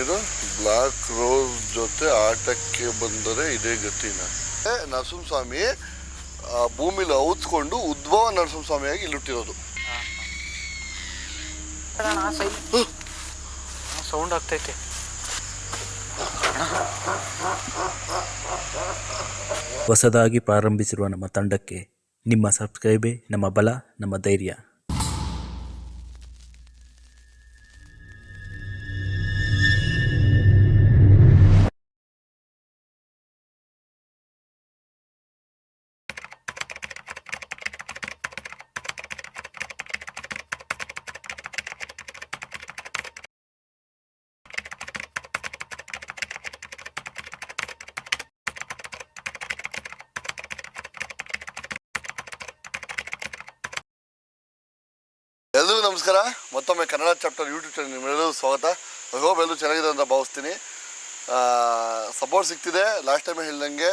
ಏನಿದು black rose ಜೊತೆ ಆಟಕ್ಕೆ ಬಂದರೆ ಇದೇ ಗತಿನ. ನರಸಿಂಹ ನರಸಿಂಹಸ್ವಾಮಿ ಆ, ಭೂಮಿಲಿ ಔತ್ಕೊಂಡು ಉದ್ಭವ ನರಸಿಂಹಸ್ವಾಮಿಯಾಗಿ ಇಲ್ಲಿಟ್ಟಿರೋದು. ಸೌಂಡ್ ಆಗ್ತೈತೆ. ಹೊಸದಾಗಿ ಪ್ರಾರಂಭಿಸಿರುವ ನಮ್ಮ ತಂಡಕ್ಕೆ ನಿಮ್ಮ ಸಬ್ಸ್ಕ್ರೈಬೇ ನಮ್ಮ ಬಲ ನಮ್ಮ ಧೈರ್ಯ. ಎಲ್ರಿಗೂ ನಮಸ್ಕಾರ. ಮತ್ತೊಮ್ಮೆ ಕನ್ನಡ ಚಾಪ್ಟರ್ ಯೂಟ್ಯೂಬ್ ಚಾನಲ್ ನಿಮ್ಮೆಲ್ಲರಿಗೂ ಸ್ವಾಗತ. ಹೋಪ್ ಎಲ್ಲರೂ ಚೆನ್ನಾಗಿದೆ ಅಂತ ಭಾವಿಸ್ತೀನಿ. ಸಪೋರ್ಟ್ ಸಿಗ್ತಿದೆ. ಲಾಸ್ಟ್ ಟೈಮೇ ಹೇಳ್ದಂಗೆ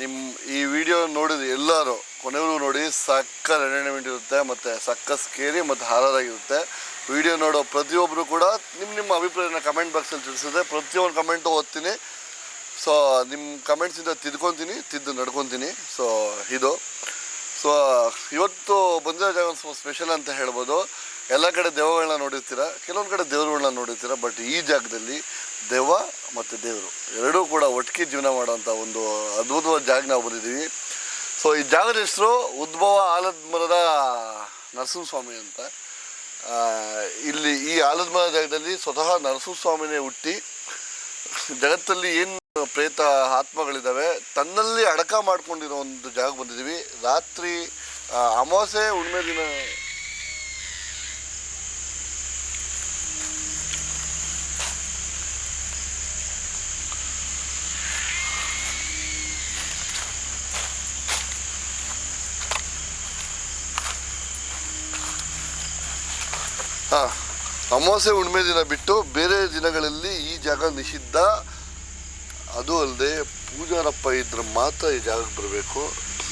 ನಿಮ್ಮ ಈ ವಿಡಿಯೋ ನೋಡಿದ ಎಲ್ಲರೂ ಕೊನೆಗೂ ನೋಡಿ ಸಕ್ಕ ಎಂಟರ್ಟೈನ್ಮೆಂಟ್ ಇರುತ್ತೆ ಮತ್ತು ಸಕ್ಕ ಸ್ಕೇರಿ ಮತ್ತು ಹಾರರ್ ಆಗಿರುತ್ತೆ ವಿಡಿಯೋ ನೋಡೋ ಪ್ರತಿಯೊಬ್ಬರು ಕೂಡ ನಿಮ್ಮ ನಿಮ್ಮ ಅಭಿಪ್ರಾಯನ ಕಮೆಂಟ್ ಬಾಕ್ಸಲ್ಲಿ ತಿಳಿಸಿದ್ರೆ ಪ್ರತಿಯೊಂದು ಕಮೆಂಟು ಓದ್ತೀನಿ. ಸೊ ನಿಮ್ಮ ಕಮೆಂಟ್ಸಿಂದ ತಿದ್ಕೊತೀನಿ, ತಿದ್ದು ನಡ್ಕೊತೀನಿ. ಸೊ ಇದು. ಸೊ, ಇವತ್ತು ಬಂದಿರೋ ಜಾಗ ಒಂದು ಸ್ವಲ್ಪ ಸ್ಪೆಷಲ್ ಅಂತ ಹೇಳ್ಬೋದು. ಎಲ್ಲ ಕಡೆ ದೆವ್ವಗಳನ್ನ ನೋಡಿರ್ತೀರ? ಕೆಲವೊಂದು ಕಡೆ ದೇವರುಗಳನ್ನ ನೋಡಿರ್ತೀರ? ಬಟ್ ಈ ಜಾಗದಲ್ಲಿ ದೆವ್ವ ಮತ್ತು ದೇವರು ಎರಡೂ ಕೂಡ ಒಟ್ಟಿಗೆ ಜೀವನ ಮಾಡೋಂಥ ಒಂದು ಅದ್ಭುತವಾದ ಜಾಗ ನಾವು ಬಂದಿದ್ದೀವಿ. ಸೊ ಈ ಜಾಗದ ಹೆಸರು ಉದ್ಭವ ಆಲದ ಮರದ ನರಸಿಂಹಸ್ವಾಮಿ ಅಂತ. ಇಲ್ಲಿ ಈ ಆಲದ ಮರದ ಜಾಗದಲ್ಲಿ ಸ್ವತಃ ನರಸಿಂಹಸ್ವಾಮಿನೇ ಹುಟ್ಟಿ ಜಗತ್ತಲ್ಲಿ ಏನು ಪ್ರೇತ ಆತ್ಮಗಳಿದ್ದಾವೆ. ತನ್ನಲ್ಲಿ ಅಡಕ ಮಾಡ್ಕೊಂಡಿರೋ ಒಂದು ಜಾಗ ಬಂದಿದ್ದೀವಿ. ರಾತ್ರಿ ಅಮಾವಾಸ್ಯೆ ಹುಣ್ಣಿಮೆ ದಿನ. ಹಾಂ ಅಮಾವಾಸ್ಯೆ ಹುಣ್ಣಿಮೆ ದಿನ ಬಿಟ್ಟು ಬೇರೆ ದಿನಗಳಲ್ಲಿ ಈ ಜಾಗ ನಿಷಿದ್ಧ. ಅದು ಅಲ್ಲದೆ ಪೂಜಾರಪ್ಪ ಇದ್ರೆ ಮಾತ್ರ ಈ ಜಾಗಕ್ಕೆ ಬರಬೇಕು.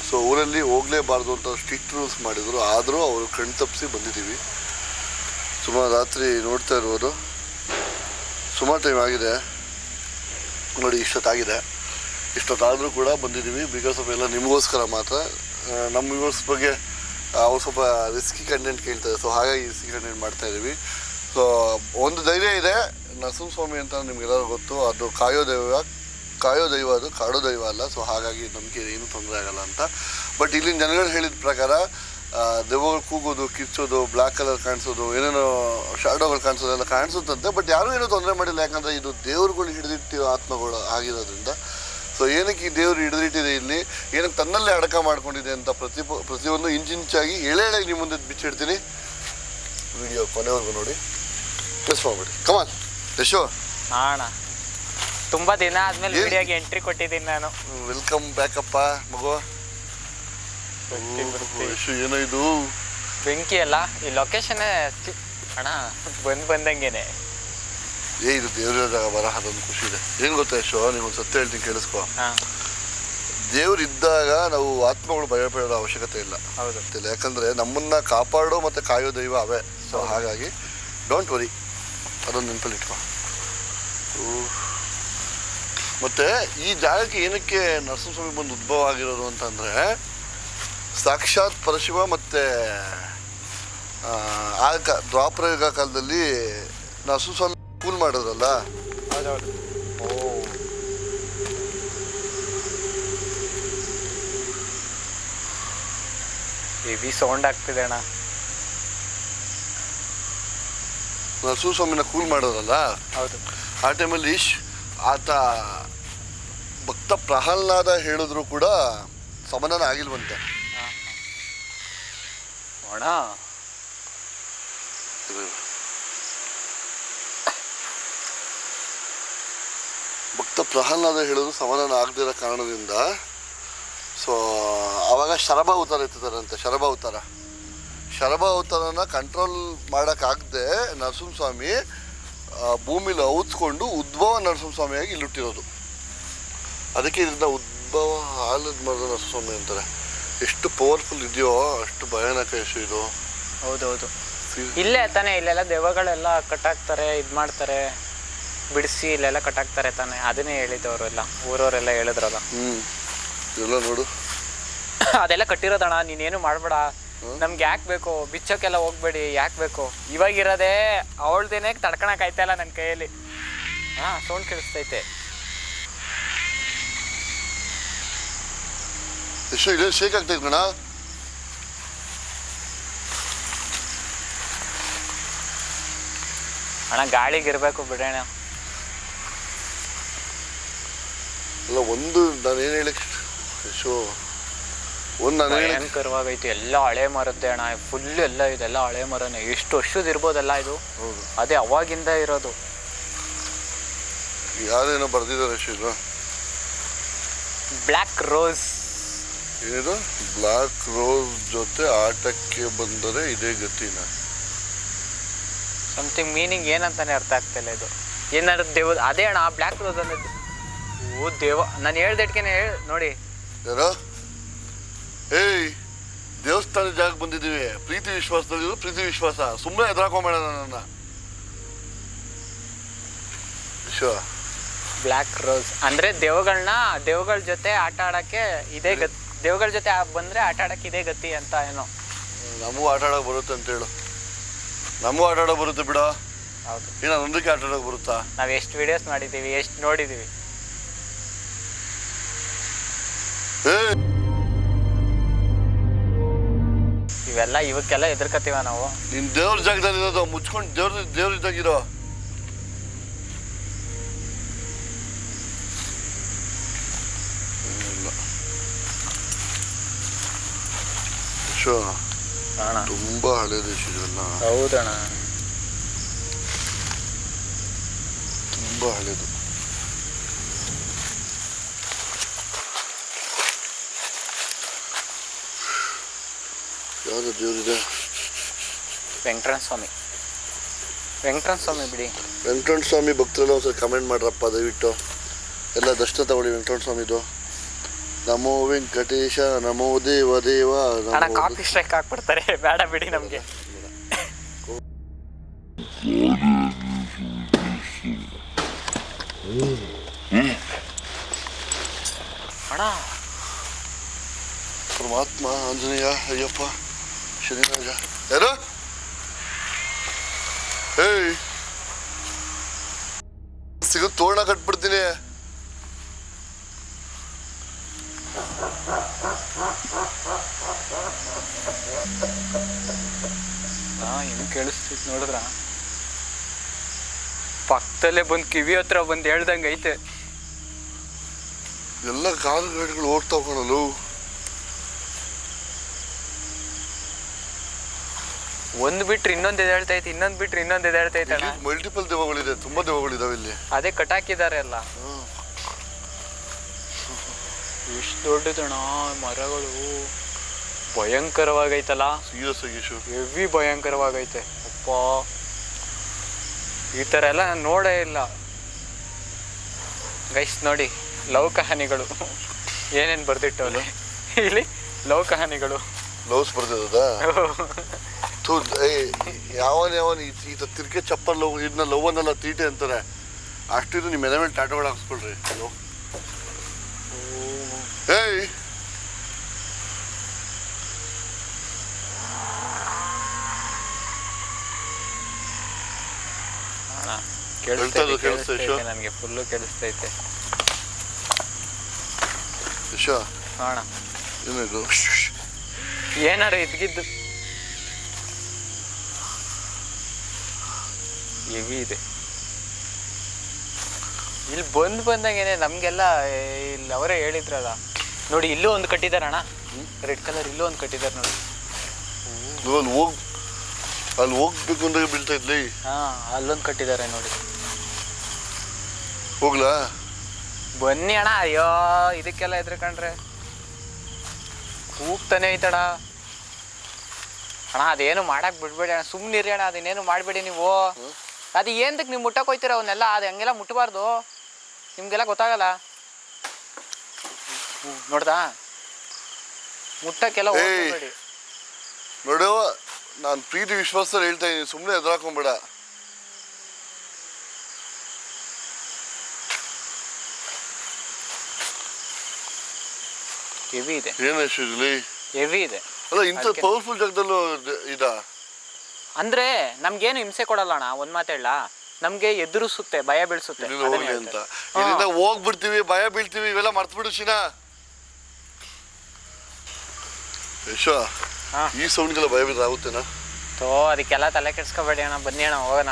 ಸೊ ಊರಲ್ಲಿ ಹೋಗಲೇಬಾರ್ದು ಅಂತ ಸ್ಟ್ರಿಕ್ಟ್ ರೂಲ್ಸ್ ಮಾಡಿದರು. ಆದರೂ ಅವರು ಕಣ್ ತಪ್ಪಿಸಿ ಬಂದಿದ್ದೀವಿ. ಸುಮಾರು ರಾತ್ರಿ ನೋಡ್ತಾ ಇರ್ಬೋದು ಸುಮಾರು ಟೈಮ್ ಆಗಿದೆ. ನೋಡಿ, ಇಷ್ಟೊತ್ತಾಗಿದೆ. ಇಷ್ಟೊತ್ತಾದರೂ ಕೂಡ ಬಂದಿದ್ದೀವಿ. ಬಿಕಾಸ್ ಆಫ್ ಎಲ್ಲ ನಿಮಗೋಸ್ಕರ ಮಾತ್ರ. ನಮ್ಮ ವ್ಯೂವರ್ಸ್ ಬಗ್ಗೆ ಅವ್ರು ಸ್ವಲ್ಪ ರಿಸ್ಕಿ ಕಂಟೆಂಟ್ ಕೇಳ್ತಾರೆ. ಸೊ ಹಾಗಾಗಿ ರಿಸ್ಕಿ ಕಂಟೆಂಟ್ ಮಾಡ್ತಾ ಇದ್ದೀವಿ. ಸೊ ಒಂದು ಧೈರ್ಯ ಇದೆ. ನರಸಿಂಹಸ್ವಾಮಿ ಅಂತ ನಿಮಗೆಲ್ಲರೂ ಗೊತ್ತು. ಅದು ಕಾಯೋ ದೈವ ಕಾಯೋ ದೈವ ಅದು, ಕಾಡೋ ದೈವ ಅಲ್ಲ ಸೊ ಹಾಗಾಗಿ ನಮಗೆ ಏನೂ ತೊಂದರೆ ಆಗಲ್ಲ ಅಂತ. ಬಟ್ ಇಲ್ಲಿನ ಜನಗಳು ಹೇಳಿದ ಪ್ರಕಾರ ದೆವ್ವಗಳು ಕೂಗೋದು, ಕಿಚ್ಚೋದು ಬ್ಲ್ಯಾಕ್ ಕಲರ್ ಕಾಣಿಸೋದು, ಏನೇನೋ ಶಾಡೋಗಳು ಕಾಣಿಸೋದು ಎಲ್ಲ ಕಾಣಿಸುತ್ತಂತೆ ಬಟ್ ಯಾರೂ ಏನೂ ತೊಂದರೆ ಮಾಡಿಲ್ಲ. ಯಾಕಂದರೆ ಇದು ದೇವ್ರುಗಳು ಹಿಡಿದಿಟ್ಟಿರೋ ಆತ್ಮಗಳು ಆಗಿರೋದ್ರಿಂದ. ಸೊ ಏನಕ್ಕೆ ಈ ದೇವರು ಹಿಡಿದಿಟ್ಟಿದೆ ಇಲ್ಲಿ? ಏನಕ್ಕೆ ತನ್ನಲ್ಲೇ ಅಡಕ ಮಾಡ್ಕೊಂಡಿದೆ ಅಂತ ಪ್ರತಿ ಪ್ರತಿಯೊಂದು ಇಂಚಿಂಚಾಗಿ ಎಳೆ ಎಳೆ ನಿಮ್ಮ ಮುಂದೆ ಬಿಚ್ಚಿಡ್ತೀನಿ ವಿಡಿಯೋ ಕೊನೆವರೆಗೂ ನೋಡಿ. ಮಿಸ್ ಮಾಡಿಬಿಡಿ ಕಮಾನ್ ಯಶೋ ಅಣ್ಣ ತುಂಬಾ ದಿನ ಆದ್ಮೇಲೆ ಏನ್? ವಿಡಿಯೋಗೆ ಎಂಟ್ರಿ ಕೊಟ್ಟಿದ್ದೀನಿ ನಾನು. ವೆಲ್ಕಮ್ ಬ್ಯಾಕಪ್ಪ ಮಗು. ಬರ್ತೀನಿ, ಬರ್ತೀನಿ. ಯಶು ಏನೋ ಇದು? ಬೆಂಕಿ ಅಲ್ಲ ಈ ಲೊಕೇಶನ್ ಅಣ್ಣ ಬಂದ್ ಬಂದಂಗೆನೆ. ಏ ಇದು ದೇವ್ರ ಜಾಗ ಬರ ಅದೊಂದು ಖುಷಿ ಇದೆ. ಏನು ಗೊತ್ತಾ ಯಶೋ ನೀವು ಒಂದು ಸತ್ಯ ಹೇಳ್ತೀನಿ ಕೇಳಿಸ್ಕೊ. ಹಾ. ದೇವ್ರು ಇದ್ದಾಗ ನಾವು ಆತ್ಮಗಳು ಭಯ ಪಡೋ ಅವಶ್ಯಕತೆ ಇಲ್ಲ. ಹೌದು. ಗೊತ್ತಿಲ್ಲ ಯಾಕಂದ್ರೆ ನಮ್ಮನ್ನ ಕಾಪಾಡೋ ಮತ್ತೆ ಕಾಯೋ ದೈವ ಅವೇ. ಸೊ ಹಾಗಾಗಿ ಡೋಂಟ್ ವರಿ ಅದೊಂದು ನೆನಪಲ್ಲಿ ಇಟ್ಕೊ. ಊ. ಮತ್ತೆ ಈ ಜಾಗಕ್ಕೆ ಏನಕ್ಕೆ ನರಸಿಂಹಸ್ವಾಮಿ ಬಂದು ಉದ್ಭವ ಆಗಿರೋದು ಅಂತಂದ್ರೆ ಸಾಕ್ಷಾತ್ ಪರಶಿವ ಮತ್ತೆ ಆ, ಕ ದ್ವಾಪರ ಯುಗ ಕಾಲದಲ್ಲಿ ನರಸಿಂಹಸ್ವಾಮಿ ಕೂಲ್ ಮಾಡೋದಲ್ಲ ಓ. ಬಿ ಸೌಂಡ್ ಆಗ್ತಿದೆ ಅಣ್ಣ. ನರಸಿಂಹಸ್ವಾಮಿನ ಕೂಲ್ ಮಾಡೋದಲ್ಲ ಹೌದು. ಆ ಟೈಮಲ್ಲಿ ಆತ ಭಕ್ತ ಪ್ರಹ್ಲಾದ ಹೇಳಿದ್ರು ಕೂಡ ಸಮಾಧಾನ ಆಗಿಲ್ವಂತೆ. ಒಣ ಇದು. ಭಕ್ತ ಪ್ರಹ್ಲಾದ ಹೇಳಿದ್ರು ಸಮಾಧಾನ ಆಗದಿರೋ ಕಾರಣದಿಂದ. ಸೊ ಅವಾಗ ಶರಭ ಅವತಾರ ಎತ್ತಿದಾರಂತೆ ಶರಭ ಅವತಾರ. ಶರಭ ಅವತಾರನ ಕಂಟ್ರೋಲ್ ಮಾಡೋಕ್ಕಾಗದೆ ನರಸಿಂಹಸ್ವಾಮಿ ಭೂಮಿಲಿ ಔತ್ಕೊಂಡು ಉದ್ಭವ ನರಸಿಂಹಸ್ವಾಮಿಯಾಗಿ ಇಲ್ಲಿಟ್ಟಿರೋದು. ಅದಕ್ಕೆ ಇದರಿಂದ ಉದ್ಭವ ಆಲದ ಮರದ ಸ್ವಾಮಿ ಅಂತಾರೆ. ಎಷ್ಟು ಪವರ್ಫುಲ್ ಇದೆಯೋ ಅಷ್ಟು ಭಯಾನಕ ಯಶು ಇದು. ಹೌದೌದು. ಇಲ್ಲೇ ತಾನೇ ಇಲ್ಲೆಲ್ಲ ದೆವ್ವಗಳೆಲ್ಲ ಕಟ್ಟಾಕ್ತಾರೆ ಇದು ಮಾಡ್ತಾರೆ. ಬಿಡಿಸಿ ಇಲ್ಲೆಲ್ಲ ಕಟ್ಟಾಕ್ತಾರೆ ತಾನೆ ಅದನ್ನೇ ಹೇಳಿದ್ದವರೆಲ್ಲ ಊರವರೆಲ್ಲ ಹೇಳಿದ್ರಲ್ಲ. ಹ್ಞೂ ಎಲ್ಲ ನೋಡು. ಅದೆಲ್ಲ ಕಟ್ಟಿರೋದಣ್ಣ ನೀನೇನು ಮಾಡಬೇಡ. ನಮ್ಗೆ ಯಾಕೆ ಬೇಕು? ಬಿಚ್ಚೋಕೆಲ್ಲ ಹೋಗ್ಬೇಡಿ ಯಾಕೆ ಬೇಕು? ಇವಾಗಿರೋದೇ ಅವಳ್ದೇನೆ ತಡ್ಕೊಳಕ್ ಇಲ್ಲ ನನ್ನ ಕೈಯಲ್ಲಿ. ಹಾಂ ಸೌಂಡ್ ಕೇಳಿಸ್ತೈತೆ. ಎಷ್ಟು ಇದೆ ಶೇಕ್ ಆಗ್ತೈತೆ ಕಣ ಅಣ್ಣ ಗಾಳಿಗೆ ಇರಬೇಕು ಬಿಡೋಣ ಅಲ್ಲ ಒಂದು ನಾನು ಏನು ಶೋ ಒಂದು ನಾನು ಹೇಳಿ ಭಯಂಕರವಾಗೈತೆ. ಎಲ್ಲ ಹಳೆ ಮರದ್ದೆ ಅಣ್ಣ. ಫುಲ್ ಎಲ್ಲ ಇದೆಲ್ಲ ಹಳೆ ಮರನೇ. ಎಷ್ಟು ವರ್ಷದ ಇರ್ಬೋದಲ್ಲ ಇದು? ಹೌದು. ಅದೇ ಅವಾಗಿಂದ ಇರೋದು. ಯಾರೇನೋ ಬರ್ದಿದ್ದಾರೆ ಇದು ಬ್ಲ್ಯಾಕ್ ರೋಸ್ ಏನಿದು ಬ್ಲಾಕ್ ರೋಸ್ ಜೊತೆ ಆಟಕ್ಕೆ ಬಂದರೆ ಇದೇ ಗತಿನ. ಸಮಥಿಂಗ್ ಮೀನಿಂಗ್ ಏನಂತಾನೆ ಅರ್ಥ ಆಗ್ತಿಲ್ಲ ಇದು. ಏನಾದ್ರು ದೇವ ಅದೇ ಅಣ್ಣ ಆ ಬ್ಲ್ಯಾಕ್ ರೋಸ್ ಅನ್ನೋದು ಓ ದೇವ ನಾನು ಹೇಳ್ದಟ್ಕೇನೆ ಹೇಳಿ ನೋಡಿ. ಯಾರೋ? ಏಯ್ ದೇವಸ್ಥಾನ ಜಾಗ ಬಂದಿದ್ದೀವಿ. ಪ್ರೀತಿ ವಿಶ್ವಾಸದಲ್ಲಿ ಪ್ರೀತಿ ವಿಶ್ವಾಸ. ಸುಮ್ಮನೆ ಎದುರಾಕೊಂಬೇಡ ನನ್ನ ವಿಶ್ವ ಬ್ಲ್ಯಾಕ್ ರೋಸ್ ಅಂದ್ರೆ ದೇವಗಳನ್ನ ದೇವಗಳ ಜೊತೆ ಆಟ ಆಡಕ್ಕೆ ಇದೇ ಗತಿ. ದೇವಗಳ ಜೊತೆ ಬಂದ್ರೆ ಆಟ ಆಡಕ್ಕೆ ಇದೇ ಗತಿ ಅಂತ ಏನೋ. ನಮಗೂ ಆಟ ಆಡೋಕೆ ಬರುತ್ತೆ ಅಂತ ಹೇಳು. ನಮಗೂ ಆಟ ಆಡೋಕೆ ಬರುತ್ತೆ ಬಿಡ. ಹೌದು. ಇನ್ನು ನಂದಕ್ಕೆ ಆಟ ಆಡೋಕೆ ಬರುತ್ತಾ? ನಾವ್ ಎಷ್ಟು ವಿಡಿಯೋಸ್ ಮಾಡಿದೀವಿ ಎಷ್ಟು ನೋಡಿದೀವಿ. ಇವೆಲ್ಲ ಇವಕ್ಕೆಲ್ಲ ಎದುರ್ಕತ್ತೀವ ನಾವು? ನಿಮ್ ದೇವ್ರ ಜಾಗದಲ್ಲಿ ಇರೋದು ಮುಚ್ಕೊಂಡು ದೇವ್ರ ದೇವ್ರ ಇದ್ದಾಗಿರೋ ಶೋ ಅಣ್ಣ ತುಂಬಾ ಹಳೇದು ಇದೆಲ್ಲ ಹೌದಣ್ಣ. ತುಂಬಾ ಹಳೇದು ಯಾವ್ದು ದೇವ್ರಿದೆ ವೆಂಕಟರಣ ಸ್ವಾಮಿ ವೆಂಕಟರಣ ಸ್ವಾಮಿ ಬಿಡಿ ವೆಂಕಟರಮಣ ಸ್ವಾಮಿ ಭಕ್ತರೆಲ್ಲ ಒಂದ್ಸಲ ಕಮೆಂಟ್ ಮಾಡ್ರಪ್ಪ ದಯವಿಟ್ಟು ಎಲ್ಲ ದರ್ಶನ ತಗೊಳ್ಳಿ ವೆಂಕಟರಣ ಸ್ವಾಮಿದು ನಮೋ ವೆಂಕಟೇಶ ನಮೋ ದೇವ ದೇವ ಅಣ್ಣ ಕಾಫಿ ಸ್ಟ್ರೈಕ್ ಹಾಕ್ಬಿಡ್ತಾರೆ ಬೇಡ ಬಿಡಿ ನಮ್ಗೆ. ಅಣ್ಣ. ಪರಮಾತ್ಮ ಆಂಜನೇಯ ಅಯ್ಯಪ್ಪ ಶನಿರಾಜ. ಯಾರು? ಏಯ್. ಸಿಗುತ್ತೆ ತೋರಣ ಕಟ್ಬಿಡ್ತೀನಿ ಏನು ಕೇಳಿಸ್ತೈತೆ ನೋಡಿದ್ರ? ಪಕ್ಕದಲ್ಲೇ ಬಂದು ಕಿವಿ ಹತ್ರ ಬಂದು ಹೇಳ್ದಂಗೆ ಐತೆ. ಎಲ್ಲ ಕಾಲು ಗಾಡಿಗಳು ಓಡ್ತಾವ ಕಣಲು ಒಂದು ಬಿಟ್ರೆ ಇನ್ನೊಂದು ಎದ್ದೇಳ್ತೈತೆ ಇನ್ನೊಂದು ಬಿಟ್ರೆ ಇನ್ನೊಂದು ಎದ್ದೇಳ್ತೈತೆ ಅಣ್ಣ. ಮಲ್ಟಿಪಲ್ ದೆವ್ವಗಳಿದೆ ತುಂಬಾ ದೆವ್ವಗಳಿದಾವೆ ಇಲ್ಲಿ. ಅದೇ ಕಟಾಕಿದ್ದಾರೆ ಅಲ್ಲ ಎಷ್ಟು ದೊಡ್ಡದಣ್ಣ ಮರಗಳು. ಭಯಂಕರವಾಗೈತಲ್ಲ? ಸೀರಿಯಸ್ ಶು ಹೆವಿ ಭಯಂಕರವಾಗೈತೆ. ಅಪ್ಪ. ಈ ಥರ ಎಲ್ಲ ನಾನು ನೋಡೇ ಇಲ್ಲ. ಗೈಸ್ ನೋಡಿ ಲವ್ ಕಹಾನಿಗಳು ಏನೇನು ಬರ್ದಿಟ್ಟವಲ್ಲ ಇಲ್ಲಿ ಲವ್ ಕಹಾನಿಗಳು ಲವ್ಸ್ ಏಯ್ ಯಾವನ್ ಯಾವನ್ ಈತ ತಿರ್ಕೆ ಚಪ್ಪಲ್ ಲವ್ ಇದನ್ನ ಲವ್ ಅನ್ನಲ್ಲ ತೀಟೆ ಅಂತಾರೆ. ಅಷ್ಟಿದು ನಿಮ್ಮ ಮನೆ ಮೇಲೆ ಟಾಟೋಗಳು ಹಾಕ್ಸ್ಕೊಳ್ರಿ. ಹಲೋ. ಏಯ್! ಕೇಳಿಸ್ತೈತೆ ಕೇಳಿಸ್ತೈತೆ? ನನಗೆ ಫುಲ್ಲು ಕೇಳಿಸ್ತೈತೆ. ಏನಿದು ಏನಾರು ಇದ್ಗಿದ್ದು ಹೆವಿ ಇದೆ. ಇಲ್ಲಿ ಬಂದು ಬಂದಾಗೇನೆ ನಮಗೆಲ್ಲ ಇಲ್ಲಿ ಅವರೇ ಹೇಳಿದ್ರಲ್ಲ. ನೋಡಿ ಇಲ್ಲೂ ಒಂದು ಕಟ್ಟಿದಾರೆ ಅಣ್ಣ. ರೆಡ್ ಕಲರ್ ಇಲ್ಲೂ ಒಂದು ಕಟ್ಟಿದ್ದಾರೆ ನೋಡಿ. ಅಲ್ಲಿ ಹೋಗ್ ಅಲ್ಲಿ ಹೋಗ್ಬೇಕು ಅಂದಾಗ ಬೀಳ್ತಾ ಇದ್ಲಿ? ಹಾ ಅಲ್ಲೊಂದು ಕಟ್ಟಿದ್ದಾರೆ ನೋಡಿ. ಹೋಗ್ಲಾ? ಬನ್ನಿ ಅಣ್ಣ. ಅಯ್ಯೋ ಇದಕ್ಕೆಲ್ಲ ಎದ್ರಕಂಡ್ರೆ ಕೂಗ್ತಾನೆ ಐತಣ ಅಣ್ಣ ಅದೇನು ಮಾಡಕ್ ಬಿಡ್ಬೇಡಿ ಅಣ್ಣ. ಸುಮ್ಮನಿರಿ ಅಣ್ಣ. ಅದನ್ನೇನು ಮಾಡಬೇಡಿ ನೀವು. ಅದು ಏನ್ದಕ್ಕೆ ನೀವು ಮುಟ್ಟಕ್ಕೆ ಹೋಯ್ತೀರ ಅವನ್ನೆಲ್ಲ ಅದು ಹಂಗೆಲ್ಲ ಮುಟ್ಟಬಾರ್ದು ನಿಮ್ಗೆಲ್ಲ ಗೊತ್ತಾಗಲ್ಲ? ನೋಡ್ದಾ? ಮುಟ್ಟಕ್ಕೆಲ್ಲ ಏಯ್. ಹೋಗ್ಬೇಡಿ ನೋಡು ನಾನು ಪ್ರೀತಿ ವಿಶ್ವಾಸದಲ್ಲಿ ಹೇಳ್ತಾ ಇದ್ದೀನಿ ಸುಮ್ಮನೆ ಎದುರಾಕೊಂಬೇಡ ಹೆವಿ ಇದೆ ಏನು ಹೆವಿ ಇದೆ ಅಲ್ಲ ಇಂಥ ಅದಕ್ಕೆ- ಪವರ್ಫುಲ್ ಜಾಗದಲ್ಲೂ ದ- ಇದಾ? ಅಂದ್ರೆ ನಮ್ಗೇನು ಹಿಂಸೆ ಕೊಡಲ್ಲ ಅಣ್ಣ ಒಂದ್ ಮಾತು ಹೇಳ. ನಮ್ಗೆ ಎದುರಿಸುತ್ತೆ ಭಯ ಬೀಳ್ಸುತ್ತೆ ಇಲ್ಲಿಂದ ಅದನ್ನೇ ಹೋಗ್ಲಿ ಅಂತ. ಹೇಳ್ತಾರೆ. ಇಲ್ಲಿಂದ ಹೋಗ್ಬಿಡ್ತೀವಿ ಭಯ ಬೀಳ್ತೀವಿ ಇವೆಲ್ಲ ಮರ್ತ್ಬಿಡು ಶಿನಾ. ಯಶೋ ಹಾ. ಈ ಸೌಂಡ್ಗೆಲ್ಲ ಭಯ ಬೀಳ್ರೆ ಆಗುತ್ತೇನಾ? ತೋ ಅದಕ್ಕೆಲ್ಲ ತಲೆ ಕೆಡ್ಸ್ಕೊಬೇಡಿ ಅಣ್ಣ ಬನ್ನಿ ಅಣ್ಣ ಹೋಗೋಣ.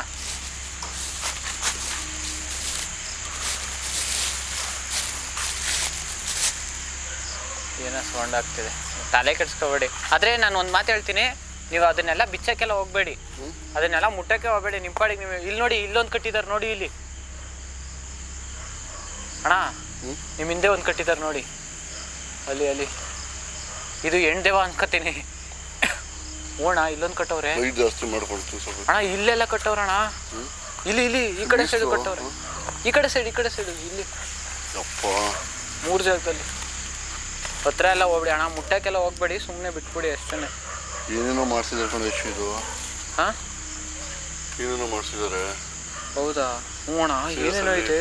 ಏನೋ ಸೌಂಡ್ ಆಗ್ತಿದೆ. ತಲೆ ಕೆಡ್ಸ್ಕೊಬೇಡಿ. ಆದ್ರೆ ನಾನು ಒಂದು ಮಾತು ಹೇಳ್ತೀನಿ ನೀವು ಅದನ್ನೆಲ್ಲ ಬಿಚ್ಚಕ್ಕೆಲ್ಲ ಹೋಗ್ಬೇಡಿ. ಅದನ್ನೆಲ್ಲ ಮುಟ್ಟಕ್ಕೆ ಹೋಗ್ಬೇಡಿ ನಿಮ್ಮ ಪಾಡಿಗೆ ನೀವು ಇಲ್ಲಿ ನೋಡಿ ಇಲ್ಲೊಂದು ಕಟ್ಟಿದ್ದಾರೆ ನೋಡಿ ಇಲ್ಲಿ. ಅಣ್ಣ? ನಿಮ್ಮ ಹಿಂದೆ ಒಂದು ಕಟ್ಟಿದ್ದಾರೆ ನೋಡಿ. ಅಲ್ಲಿ ಅಲ್ಲಿ. ಇದು ಹೆಣ್ದೇವ ಅನ್ಕೋತೀನಿ. ಓಣ ಇಲ್ಲೊಂದು ಕಟ್ಟವ್ರೆ. ಜಾಸ್ತಿ ಮಾಡ್ಕೊಳ್ತೀವಿ ಸ್ವಲ್ಪ. ಅಣ್ಣ ಇಲ್ಲೆಲ್ಲ ಕಟ್ಟವ್ರಣ ಇಲ್ಲಿ ಇಲ್ಲಿ ಈ ಕಡೆ ಸೈಡ್? ಕಟ್ಟವ್ರೆ. ಈ ಕಡೆ ಸೈಡ್ ಈ ಕಡೆ ಸೈಡ್ ಇಲ್ಲಿ. ಮೂರು ಜಾಗದಲ್ಲಿ. ಹತ್ರ ಎಲ್ಲ ಹೋಗ್ಬಿಡಿ. ಅಣ್ಣ ಮುಟ್ಟಕ್ಕೆಲ್ಲ ಹೋಗ್ಬೇಡಿ. ಸುಮ್ಮನೆ ಬಿಟ್ಬಿಡಿ ಅಷ್ಟೇ ಏನೇನೋ ಮಾಡ್ಸಿದ್ದಾರೆ ಕಣ ಯಶ್ ಇದು? ಹಾಂ? ಏನೇನೋ ಮಾಡ್ಸಿದ್ದಾರೆ ಹೌದಾ? ಹ್ಞೂ ಅಣ್ಣ ಏನೇನೋ ಇದೆ?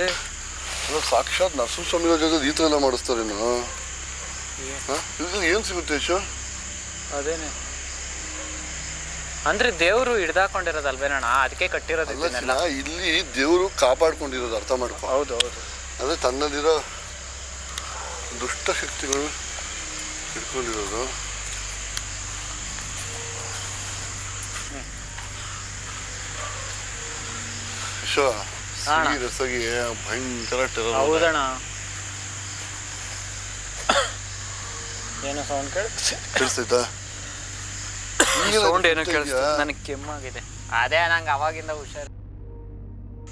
ಅಲ್ಲ ಸಾಕ್ಷಾತ್ ನರಸಿಂಹಸ್ವಾಮಿ ಜೊತೆ ಈ ಥರ ಎಲ್ಲ ಮಾಡಿಸ್ತಾರೇನು ಇದ್ರಲ್ಲಿ ಏನು ಸಿಗುತ್ತೆ ಯಶು ಅದೇನೆ. ಅಂದ್ರೆ ದೇವರು ಹಿಡ್ದಾಕೊಂಡಿರೋದಲ್ವೇನಣ್ಣ? ಅದಕ್ಕೆ ಕಟ್ಟಿರೋದು ಇದನ್ನೆಲ್ಲ. ಇಲ್ಲಿ ದೇವರು ಕಾಪಾಡ್ಕೊಂಡಿರೋದು ಅರ್ಥ ಮಾಡ್ಕೊ. ಹೌದು ಹೌದು. ಅಂದರೆ ತನ್ನಲ್ಲಿರೋ ದುಷ್ಟ ಶಕ್ತಿಗಳು ಸೀರಿಯಸ್ ಆಗಿ ಭಯಂಕರ ಟೆರರ್ ಹೌದಣ್ಣ. ಏನೋ ಸೌಂಡ್ ಕೇಳಿ ಕೇಳಿಸ್ತೈತಾ ಸೌಂಡ್ ಏನೋ ಕೇಳಿಸ್ತು ನನಗೆ ಕೆಮ್ಮಾಗಿದೆ. ಅದೇ ನಂಗೆ ಅವಾಗಿಂದ ಹುಷಾರು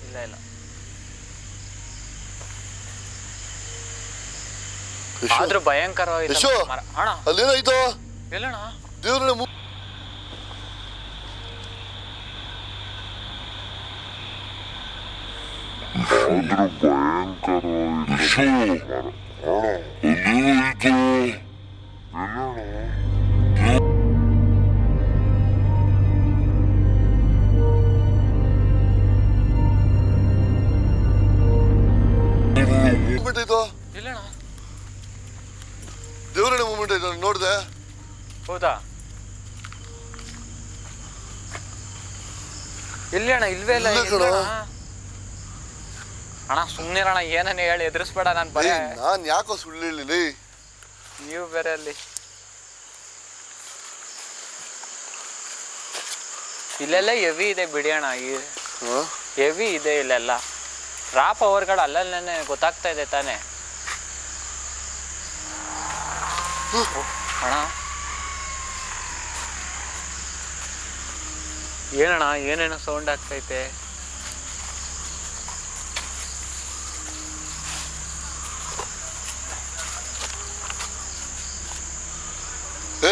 ಇಲ್ಲ ಇಲ್ಲ. ಆದ್ರೂ ಭಯಂಕರವಾಗಿದೆ ಯಶು! ಮರ ಅಣ್ಣ. ಅಲ್ಲೇನಾಯ್ತು? ಎಲ್ಲಣ್ಣ ದೇವ್ರ ಆದ್ರೂ ಭಯಂಕರವಾಗಿದೆ. ಅದೇನಾಯ್ತು ಎಲ್ಲಣ್ಣ ಇಲ್ಲಿ ಅಣ್ಣ ಇಲ್ವೇ ಇಲ್ಲ ಇಲ್ಲ ಇಲ್ಲಿ ಕಣೋ. ಅಣ್ಣ. ಸುಮ್ಮನೆ ಅಣ್ಣ ಏನನ್ನ ಹೇಳಿ ಎದುರಿಸ್ಬೇಡ ನಾನು ಬರೀ. ನಾನು ಯಾಕೋ ಸುಳ್ಳು ಹೇಳಿಲಿ ನೀವು ಬೇರೆ ಅಲ್ಲಿ. ಇಲ್ಲೆಲ್ಲ ಹೆವಿ ಇದೆ ಬಿಡಿ ಅಣ್ಣ ಈ ಹೆವಿ ಇದೆ ಇಲ್ಲೆಲ್ಲ. ರಾ ಪವರ್ಗಳು ಅಲ್ಲಲ್ಲೇ ಗೊತ್ತಾಗ್ತಾ ಇದೆ ತಾನೇ. ಅಣ್ಣ ಏನಣ್ಣ ಏನೇನೋ ಸೌಂಡ್ ಆಗ್ತೈತೆ?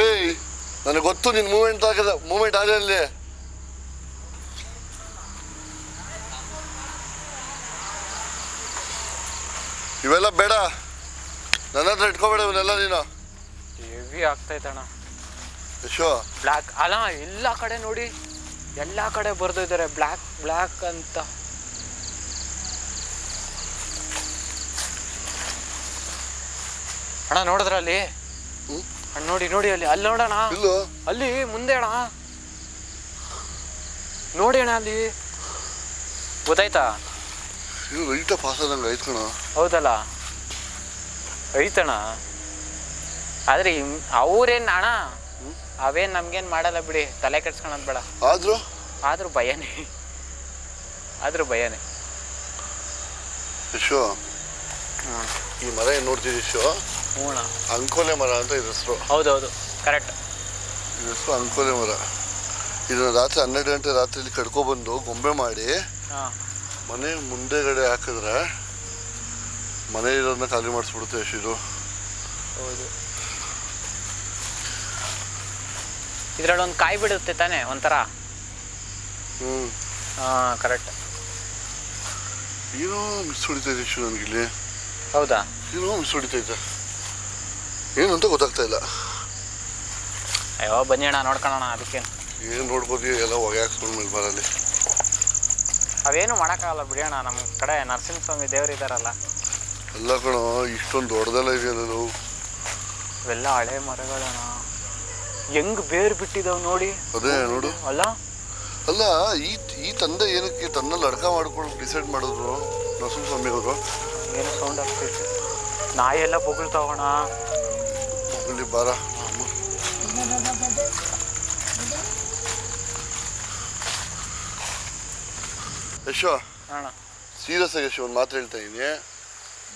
ಏಯ್ ನನಗೆ ಗೊತ್ತು ನಿನ್ನ ಮೂಮೆಂಟ್ ಆಗದ ಮೂಮೆಂಟ್ ಆದ ಅಲ್ಲಿ ಇವೆಲ್ಲ ಬೇಡ. ನನ್ನ ಹತ್ರ ಇಟ್ಕೋಬೇಡ ಇವನ್ನೆಲ್ಲ ನೀನು. ಹೆವಿ ಆಗ್ತೈತೆ ಅಣ್ಣ. ಯಶೋ ಬ್ಲ್ಯಾಕ್ ಅಲ್ಲ ಎಲ್ಲ ಕಡೆ ನೋಡಿ. ಎಲ್ಲ ಕಡೆ ಬರ್ದಿದ್ದಾರೆ ಬ್ಲ್ಯಾಕ್ ಬ್ಲ್ಯಾಕ್ ಅಂತ. ಅಣ್ಣ ನೋಡಿದ್ರ ಅಲ್ಲಿ? ಅಣ್ಣ ನೋಡಿ ನೋಡಿ ಅಲ್ಲಿ. ಅಲ್ಲಿ ನೋಡೋಣ. ಅಲ್ಲಿ ಮುಂದೆ ಅಣ್ಣ. ನೋಡಿ ಅಣ್ಣ ಅಲ್ಲಿ. ಗೊತ್ತಾಯ್ತಾ? ಇದು ಲೈಟ ಪಾಸ್ ಆದಂಗೆ ಐತ್ ಕಣ. ಹೌದಲ್ಲ? ಐತಣ್ಣ. ಆದ್ರೆ ಅವ್ರೇನ್ ಅಣ್ಣ? ಅವೇನ್ ನಮ್ಗೇನ್ ಮಾಡಲ್ಲ ಬಿಡಿ ತಲೆ ಕೆಡ್ಸ್ಕೊಳೋದ್ ಬೇಡ. ಆದ್ರೂ? ಆದ್ರೂ ಭಯನೇ. ಆದ್ರೂ ಭಯನೇ. ಯಶೋ ಈ ಮರ ಏನು ನೋಡ್ತೀವಿ ಶೋ ಅಣ್ಣ ಅಂಕೋಲೆ ಮರ ಅಂತ ಇದ್ರ ಹೆಸರು. ಹೌದೌದು ಕರೆಕ್ಟ್. ಇದ್ರ ಹೆಸರು ಅಂಕೋಲೆ ಮರ. ಇದನ್ನ ರಾತ್ರಿ ಹನ್ನೆರಡು ಗಂಟೆ ರಾತ್ರಿಲಿ ಕಡ್ಕೊಬಂದು ಗೊಂಬೆ ಮಾಡಿ ಹಾಂ. ಮನೆ ಮುಂದೆಗಡೆ ಹಾಕಿದ್ರೆ ಮನೆ ಇರೋದನ್ನ ಖಾಲಿ ಮಾಡಿಸ್ಬಿಡುತ್ತೆ ಶಿರು ಇದು ಹೌದು. ಇದ್ರಲ್ಲಿ ಒಂದು ಕಾಯಿ ಬಿಡುತ್ತೆ ತಾನೆ ಒಂಥರ? ಹ್ಞೂ ಹಾಂ ಕರೆಕ್ಟ್ ಏನೋ ಮಿಸ್ ಹೊಡಿತೈತೆ ಯಶು ನನಗಿಲ್ಲಿ ಹೌದಾ? ಏನೋ ಮಿಸ್ ಹೊಡಿತೈತೆ ಏನು ಅಂತ ಗೊತ್ತಾಗ್ತಾ ಇಲ್ಲ. ಅಯ್ಯೋ ಬನ್ನಿ ಅಣ್ಣ ನೋಡ್ಕೊಳ್ಳೋಣ ಅದಕ್ಕೆ. ಏನು ನೋಡ್ಬೋದು ಎಲ್ಲ ಹೊಗೆ ಹಾಕ್ಸ್ಕೊಂಡು ಮೇಲೆ ಬರಲಿ. ಅವೇನು ಮಾಡೋಕ್ಕಾಗಲ್ಲ ಬಿಡಿ ಅಣ್ಣ ನಮ್ಮ ಕಡೆ ನರಸಿಂಹಸ್ವಾಮಿ ದೇವ್ರು ಇದ್ದಾರಲ್ಲ ಎಲ್ಲ ಕಣೋ ಇಷ್ಟೊಂದು ದೊಡ್ಡದೆಲ್ಲ ಇದೆಯಲ್ಲ ನಾವು ಇವೆಲ್ಲ ಹಳೆ ಮರಗಳಣ್ಣ. ಹೆಂಗ್ ಬೇರ್ ಬಿಟ್ಟಿದಾವ್ ನೋಡಿ? ಅದೇ ನೋಡು. ಅಲ್ಲ? ಅಲ್ಲ ಈ ಈ ತಂದೆ ಏನಕ್ಕೆ ತನ್ನಲ್ಲಿ ಅಡ್ಕ ಮಾಡ್ಕೊಂಡು ಡಿಸೈಡ್ ಮಾಡಿದ್ರು ನರಸಿಂಹಸ್ವಾಮಿ ಅವರು ಏನು ಸೌಂಡ್ ಆಗ್ತೈತೆ ನಾಯಿ ಎಲ್ಲ ಬೊಗಳ್ತಾವಣ ಇಲ್ಲಿ ಬಾರ. ಯಶೋ ಅಣ್ಣ. ಸೀರಿಯಸ್ ಆಗಿ ಯಶೋ ಒಂದು ಮಾತು ಹೇಳ್ತಾ ಇದೀನಿ.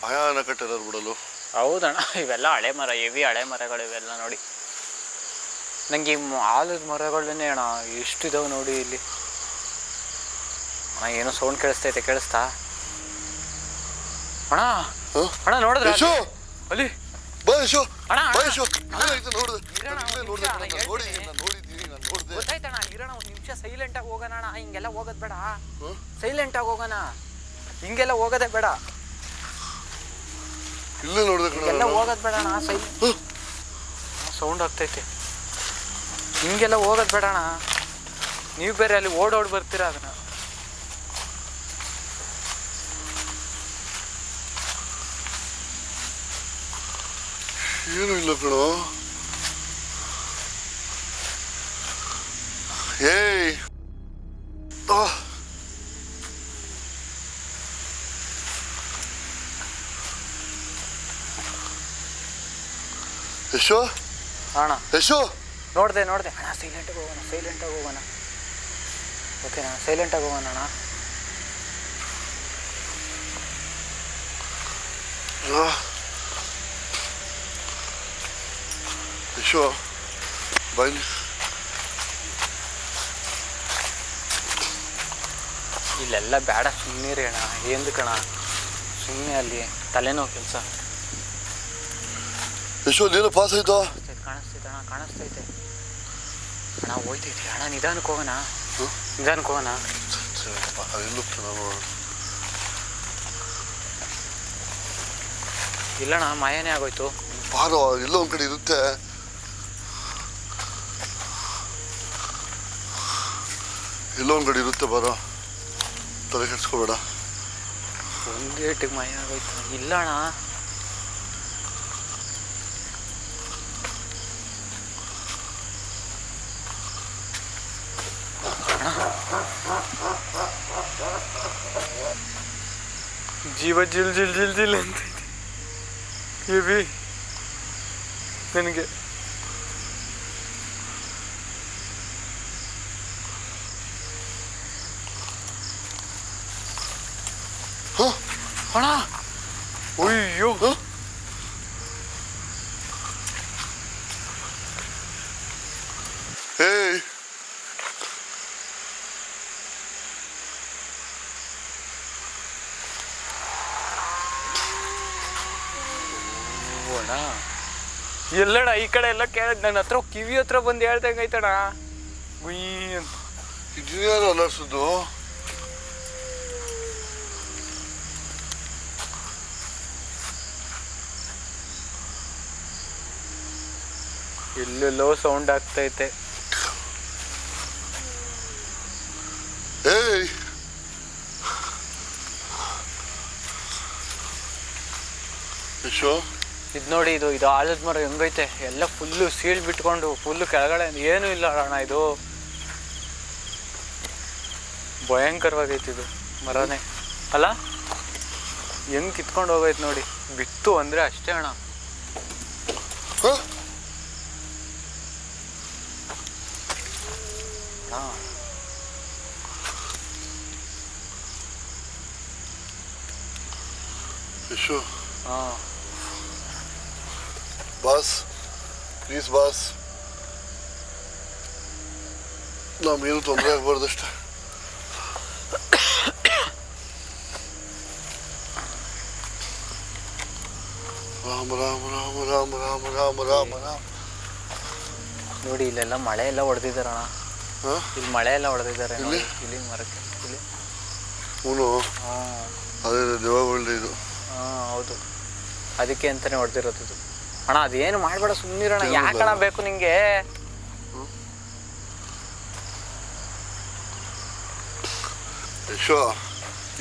ಭಯಾನಕ ಟೆರರ್ ಬಿಡಲು. ಹೌದಣ್ಣ ಇವೆಲ್ಲ ಹಳೆ ಮರ ಹೆವಿ ಹಳೆ ಮರಗಳು ಇವೆಲ್ಲ ನೋಡಿ. ನಂಗೆ ಈ ಆಲದ ಮರಗಳನ್ನೇ ಅಣ್ಣ ಎಷ್ಟಿದಾವೆ ನೋಡಿ ಇಲ್ಲಿ. ಅಣ್ಣ ಏನೋ ಸೌಂಡ್ ಕೇಳಿಸ್ತೈತೆ ಕೇಳಿಸ್ತಾ? ಅಣ್ಣ? ಅಣ್ಣ ನೋಡಿದ್ರೆ? ಅಲ್ಲಿ? ಬಾ ಯಶೋ ಅಣ್ಣ, ಬಾ ಅಣ್ಣ. ಯಶೋ ಏನಾಯ್ತು ನೋಡಿದೆ. ನೋಡಿದೆ ನಾನು ನೋಡಿದ್ದೀನಿ. ನಾನು ನೋಡಿದ್ದೀನಿ ನಾನು ನೋಡಿದೆ. ಗೊತ್ತಾಯ್ತಣ್ಣ ಇರೋಣ ಒಂದು ನಿಮಿಷ ಸೈಲೆಂಟಾಗಿ ಹೋಗೋಣ ಅಣ್ಣ ಹಿಂಗೆಲ್ಲ ಹೋಗೋದು ಬೇಡ. ಸೈಲೆಂಟ್ ಆಗಿ ಹೋಗೋಣ. ಹಿಂಗೆಲ್ಲ ಹೋಗೋದೇ ಬೇಡ. ಇಲ್ಲೇ ನೋಡಿದೆ ಎಲ್ಲ ಹೋಗೋದು ಬೇಡ ಅಣ್ಣ ಸೈಲೆಂಟ್ ಸೌಂಡ್ ಆಗ್ತೈತೆ. ಹಿಂಗೆಲ್ಲ ಹೋಗೋದು ಬೇಡಣ ನೀವು ಬೇರೆ ಅಲ್ಲಿ ಓಡೋಡಿ ಬರ್ತೀರಾ ಅದನ್ನ. ಏನು ಇಲ್ಲ ಕಣೋ. ಏಯ್. ಯಶೋ. ಅಣ್ಣ. ಯಶೋ. ನೋಡ್ದೆ ನೋಡಿದೆ. ಅಣ್ಣ ಸೈಲೆಂಟಾಗಿ ಹೋಗೋಣ ಸೈಲೆಂಟಾಗಿ ಹೋಗೋಣ. ಓಕೆನಾ ಸೈಲೆಂಟಾಗಿ ಹೋಗೋಣ ಅಣ್ಣ. ಯಶೋ ಬಾಯ್ಲಿ ಇಲ್ಲೆಲ್ಲ ಬೇಡ ಸುಮ್ಮನೆ ಅಣ್ಣ. ಏನು ಕಣ? ಸುಮ್ಮನೆ ಅಲ್ಲಿ ತಲೆನೋ ಕೆಲಸ. ಯಶೋ ನೀನು ಪಾಸ್ ಆಯ್ತು? ಕಾಣಿಸ್ತೈತೆ ಅಣ್ಣ ಕಾಣಿಸ್ತೈತೆ. ಅಣ್ಣ ಹೋಯ್ತೈತಿ ಅಣ್ಣ ನಿಧಾನಕ್ಕೆ ಹೋಗೋಣ? ನಿಧಾನಕ್ಕೆ ಹೋಗೋಣ. ಇಲ್ಲಣ್ಣ ಮಾಯನೇ ಆಗೋಯ್ತು. ಬಾರೋ ಎಲ್ಲೋ ಒಂದ್ ಕಡೆ ಇರುತ್ತೆ. ಎಲ್ಲೋ ಒಂದ್ ಕಡೆ ಇರುತ್ತೆ ಬಾರೋ. ತಲೆ ಕೆಡ್ಸ್ಕೋಬೇಡ. ಒಂದು ಮಾಯ ಆಗೋಯ್ತು. ಇಲ್ಲ जीवा जिल जिल जिल जिल ये भी। ನನಗೆ ಎಲ್ಲಣ್ಣ ಈ ಕಡೆ ಎಲ್ಲ ಕೇಳಿದ್ ನನ್ನ ಹತ್ರ ಕಿವಿ ಹತ್ರ ಬಂದು ಹೇಳ್ದಂಗೆ ಐತಣ ಇದ್ಯಾರು ಅಲರ್ಸೋದು? ಎಲ್ಲೆಲ್ಲೋ ಸೌಂಡ್ ಆಗ್ತೈತೆ ಏಯ್ ಯಶೋ ಇದು ನೋಡಿ ಇದು ಇದು ಆಲದ ಮರ ಹೆಂಗೈತೆ? ಎಲ್ಲ ಫುಲ್ಲು ಸೀಳ್ ಬಿಟ್ಕೊಂಡು ಫುಲ್ಲು ಕೆಳಗಡೆ ಏನೂ ಇಲ್ಲ ಅಣ್ಣ ಇದು. ಭಯಂಕರವಾಗೈತೆ ಇದು ಮರನೇ. ಅಲ್ಲ ಹೆಂಗ್ ಕಿತ್ಕೊಂಡು ಹೋಗೈತೆ ನೋಡಿ. ಬಿತ್ತು ಅಂದ್ರೆ ಅಷ್ಟೇ ಅಣ್ಣ. ಹ? ಬಾಸ್ ಪ್ಲೀಸ್ ಬಾಸ್ ನಮಗೇನು ತೊಂದರೆ ಆಗ್ಬಾರ್ದಷ್ಟೆ. ರಾಮ ರಾಮ ರಾಮ ರಾಮ ರಾಮ ರಾಮ ರಾಮ ರಾಮ. ನೋಡಿ ಇಲ್ಲೆಲ್ಲ ಮಳೆ ಎಲ್ಲ ಹೊಡೆದಿದ್ದಾರಣ? ಇಲ್ಲಿ ಮಳೆ ಎಲ್ಲ ಹೊಡೆದಿದ್ದಾರೆ ಇಲ್ಲಿ? ಇಲ್ಲಿ ಮರಕ್ಕೆ ಇಲ್ಲಿ. ಹೂನು? ಅದೇ ದೇವಗೊಳ್ಳಿ ಇದು. ಹಾಂ ಹೌದು. ಅದಕ್ಕೆ ಅಂತಲೇ ಹೊಡೆದಿರೋದು ಇದು. ಅಣ್ಣ ಅದೇನು ಮಾಡಬೇಡ ಸುಮ್ಮನಿರೋಣ ಯಾಕಣ. ಬೇಕು ನಿಂಗೆ? ಶೋ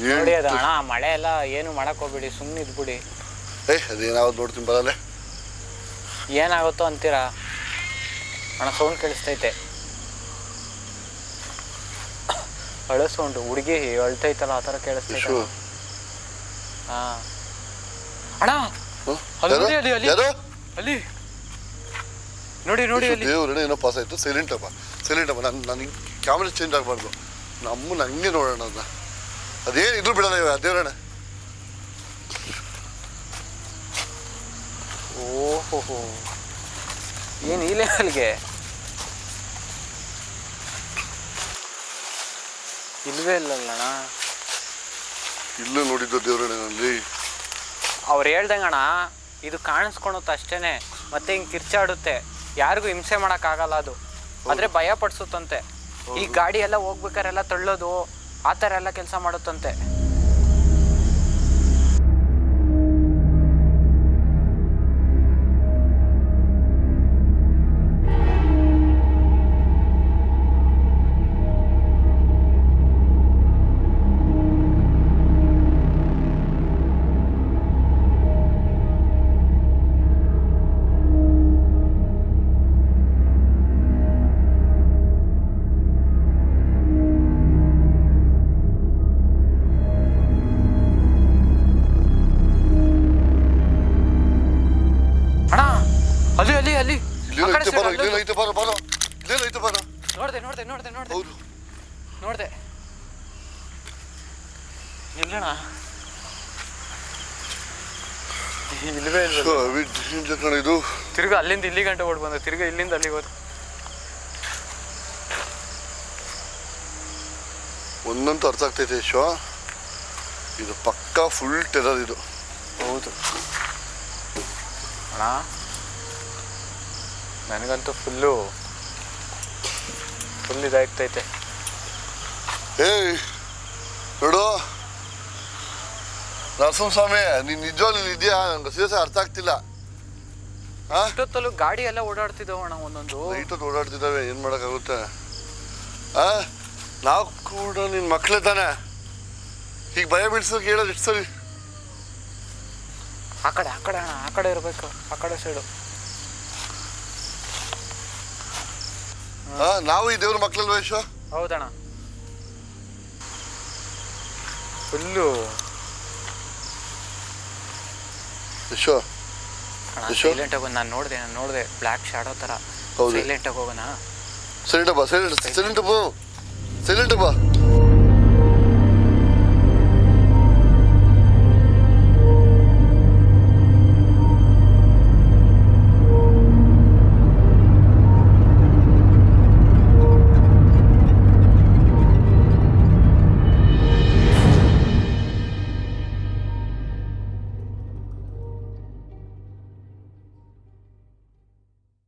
ನೋಡಿ ಅದು ಅಣ್ಣ ಮಳೆ ಎಲ್ಲ ಏನು ಮಾಡಕ್ ಹೋಗ್ಬೇಡಿ ಸುಮ್ಮನೆ ಇದ್ಬಿಡಿ. ಏ ನೋಡ್ತೀನಿ ಬರಲ್ಲ. ಏನಾಗುತ್ತೋ ಅಂತೀರಾ? ಅಣ್ಣ ಸೌಂಡ್ ಕೇಳಿಸ್ತೈತೆ. ಅಳ ಸೌಂಡು ಹುಡುಗಿ ಅಳ್ತೈತಲ್ಲ ಆ ಥರ ಕೇಳಿಸ್ತೈತೆ ವಿಶ್ವ ಹಾ. ಅಣ್ಣ ಅದು ಅಲ್ಲಿ ಯಾರು? ನೋಡಿ, ಅಲ್ಲಿ, ಅಲ್ಲಿ. ಯಾರು? ಅಲ್ಲಿ. ನೋಡಿ ನೋಡಿ ವಿಶ್ವ ಅಲ್ಲಿ. ದೇವ್ರೇ ಏನೋ ಪಾಸ್ ಆಯ್ತು. ಸೈಲೆಂಟ್ ಅಪ್ಪ. ಸೈಲೆಂಟ್ ಅಪ್ಪ. ನಾನು ನನಗೆ ಕ್ಯಾಮ್ರಾ ಚೇಂಜ್ ಆಗಬಾರ್ದು. ನಮ್ಮನ್ನ ಹಂಗೆ ನೋಡೋಣ ಅದನ್ನ. ಅದೇನು ಇದ್ರು ಬಿಡಲ್ಲ ಇವ ದೇವ್ರಣ್ಣ ಓಹೋ ಏನು ಈ ಲೆವೆಲ್ಗೆ ಇಲ್ವೇ ಇಲ್ಲಲ್ಲಣ್ಣ ಇಲ್ಲೇ ನೋಡಿದ್ದು ದೇವ್ರಣ್ಣನಲ್ಲಿ ಅವ್ರು ಹೇಳ್ದಂಗಣ ಇದು ಕಾಣಿಸ್ಕೊಳುತ್ತೆ ಅಷ್ಟೇ ಮತ್ತೆ ಹಿಂಗೆ ಕಿರ್ಚಾಡುತ್ತೆ ಯಾರಿಗೂ ಹಿಂಸೆ ಮಾಡೋಕ್ಕಾಗಲ್ಲ ಅದು. ಆದರೆ ಭಯ ಪಡಿಸುತ್ತಂತೆ. ಈ ಗಾಡಿ ಎಲ್ಲ ಹೋಗ್ಬೇಕಾರೆಲ್ಲ ತಳ್ಳೋದು ಆ ಥರ ಎಲ್ಲ ಕೆಲಸ ಮಾಡುತ್ತಂತೆ. ಇದು? ತಿರ್ಗಾ ಅಲ್ಲಿಂದ ಇಲ್ಲಿ ಗಂಟೆ ಓಡ್ ಬಂದ. ತಿರ್ಗಾ ಇಲ್ಲಿಂದ ಅಲ್ಲಿಗೆ ಹೋದ. ಒಂದಂತೂ ಅರ್ಥ ಆಗ್ತೈತೆ ಶೋ ಇದು ಪಕ್ಕಾ ಫುಲ್ ಟೆರರ್ ಇದು. ಹೌದು. ಅಣ್ಣ ನನಗಂತೂ ಫುಲ್ಲು ಫುಲ್ ಇದಾಗ್ತೈತೆ. ಏಯ್ ನೋಡು. ನರಸಿಂಹಸ್ವಾಮಿ ನೀನು ನಿಜವಾಗ್ಲೂ ಇದೆಯಾ? ನಂಗೆ ಸೀರಿಯಸ್ ಅರ್ಥ ಆಗ್ತಿಲ್ಲ. ಹಾ? ಇಷ್ಟೊತ್ತಲ್ಲೂ ಗಾಡಿ ಎಲ್ಲ ಓಡಾಡ್ತಿದ್ದಾವ ಅಣ್ಣ ಒಂದೊಂದು. ಲೈಟಲ್ಲಿ ಓಡಾಡ್ತಿದ್ದಾವೆ ಏನು ಮಾಡೋಕ್ಕಾಗುತ್ತೆ? ಆ? ನಾವು ಕೂಡ ನಿನ್ನ ಮಕ್ಕಳೇ ತಾನೆ. ಈಗ ಭಯ ಬಿಡ್ಸೋಕೆ ಹೇಳೋದು ಎಷ್ಟು ಸರಿ? ಆ ಕಡೆ ಆ ಕಡೆ ಅಣ್ಣ ಆ ಕಡೆ ಇರಬೇಕು ಆ ಕಡೆ ಸೈಡು ಹಾಂ ನಾವು ಈ ದೇವ್ರ ಮಕ್ಕಳಲ್ವ ವಯಸ್ಸು ಹೌದಣ್ಣ. ಫುಲ್ಲು ಎಷ್ಟು? ಸೈಲೆಂಟ್ ಆಗೋ ನಾನು ನೋಡಿದೆ ನಾನು ನೋಡಿದೆ ಬ್ಲ್ಯಾಕ್ ಶಾಡೋ ಥರ. ಹೌದು. ಸೈಲೆಂಟ್ ಆಗಿ ಹೋಗೋಣ. ಸೈಲೆಂಟ್ ಬಾ ಸೈಲೆಂಟ್ ಸೈಲೆಂಟ್ ಬಾ. ಸೈಲೆಂಟ್ ಬಾ.